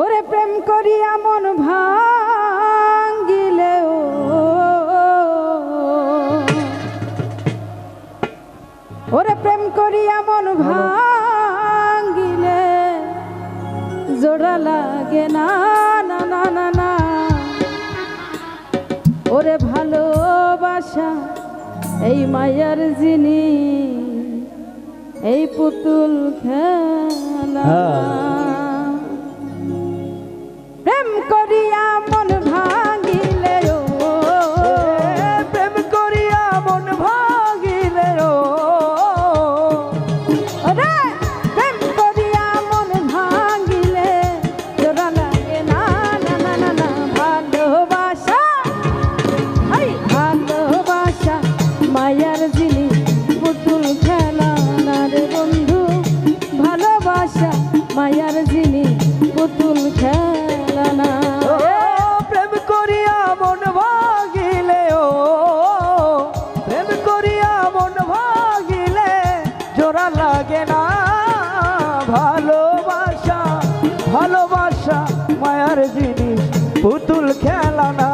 ওরে প্রেম করিয়া মন ভাঙ্গিলে ওরে প্রেম করিয়া মন ভাঙ্গিলে, জোড়া লাগে না না না না ওরে ভালোবাসা, এই মায়ার যিনি এই পুতুল খেলা। হ্যাঁ। করি ভালোবাসা মায়ার জিনিস পুতুল খেলা না।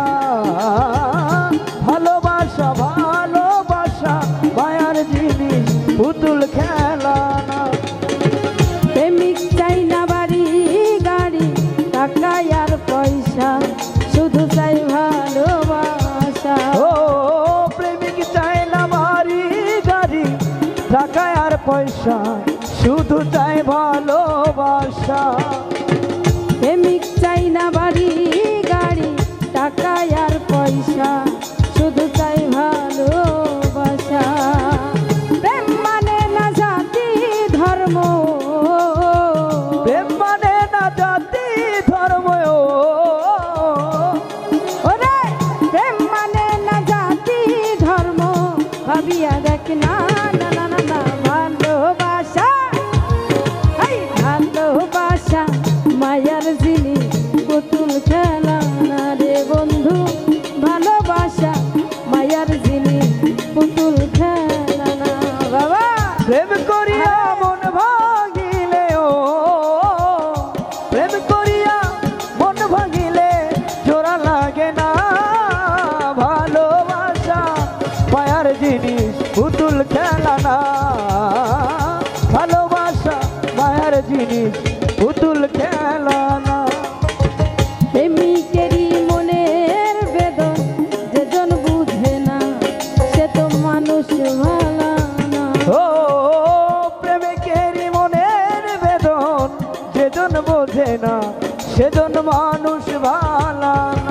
ভালোবাসা ভালোবাসা মায়ার জিনিস পুতুল খেলা না। প্রেমিক চাই না বাড়ি গাড়ি টাকা আর পয়সা শুধু চাই ভালোবাসা। ও প্রেমিক চাই না বাড়ি গাড়ি টাকা আর পয়সা শুধু চাই ভালোবাসা। বাড়ি জিনিস পুতুল খেলানা বেদন বুঝে না মানুষ মনের বেদন বোঝে না সেজন মানুষ ভালা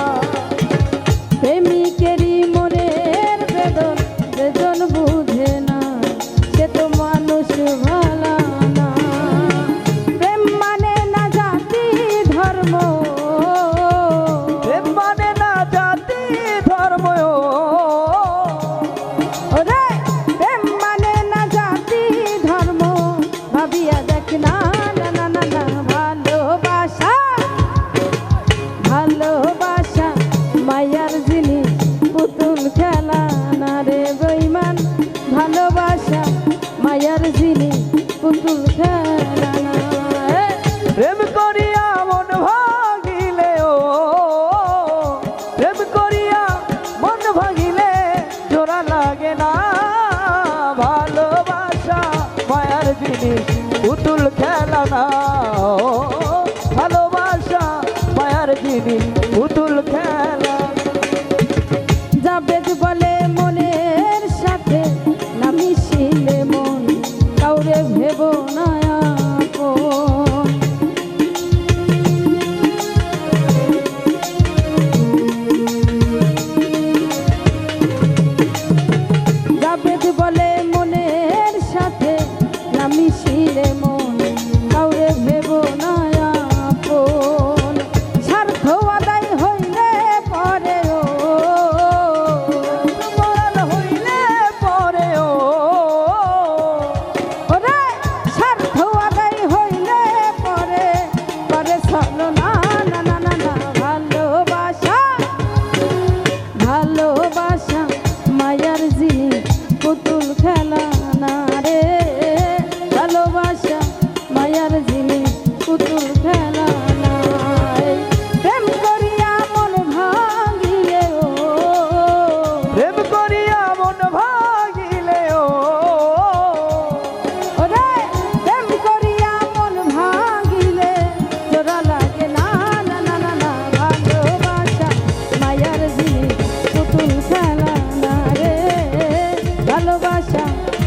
না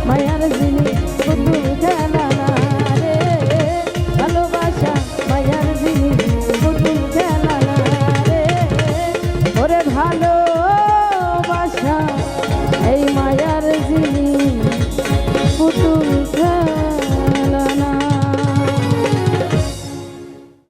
মায়ার জিনিস খেলা